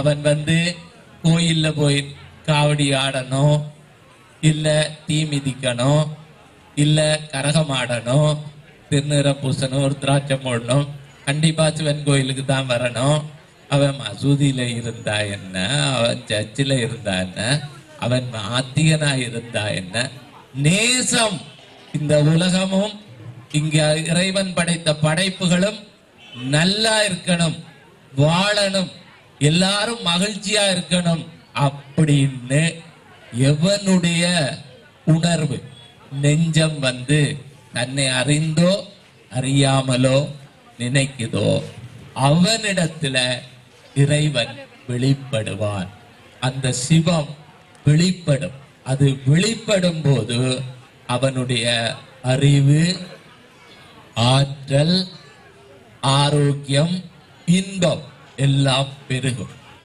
அவன் வந்து கோயில்ல போய் காவடி ஆடணும் இல்ல தீ மிதிக்கணும் இல்ல கரகம் ஆடணும் திருநிறம் பூசணும் ஒரு திராட்சம் போடணும். கண்டிப்பா சிவன் கோயிலுக்கு தான் வரணும். அவன் மசூதியில இருந்தா என்ன? அவன் சர்ச்சில் இருந்தா என்ன? அவன் ஆத்திகனா இருந்தா என்ன? நேசம். இந்த உலகமும் இங்க இறைவன் படைத்த படைப்புகளும் நல்லா இருக்கணும் வாழணும். எல்லாரும் மகிழ்ச்சியா இருக்கணும் அப்படின்னு எவனுடைய உணர்வு? நெஞ்சம் வந்து தன்னை அறிந்தோ அறியாமலோ நினைக்குதோ அவனிடத்துல இறைவன் வெளிப்படுவான். அந்த சிவம் வெளிப்படும். அது வெளிப்படும் போது அவனுடைய அறிவு ஆற்றல் ஆரோக்கியம் இன்பம் en la perejo.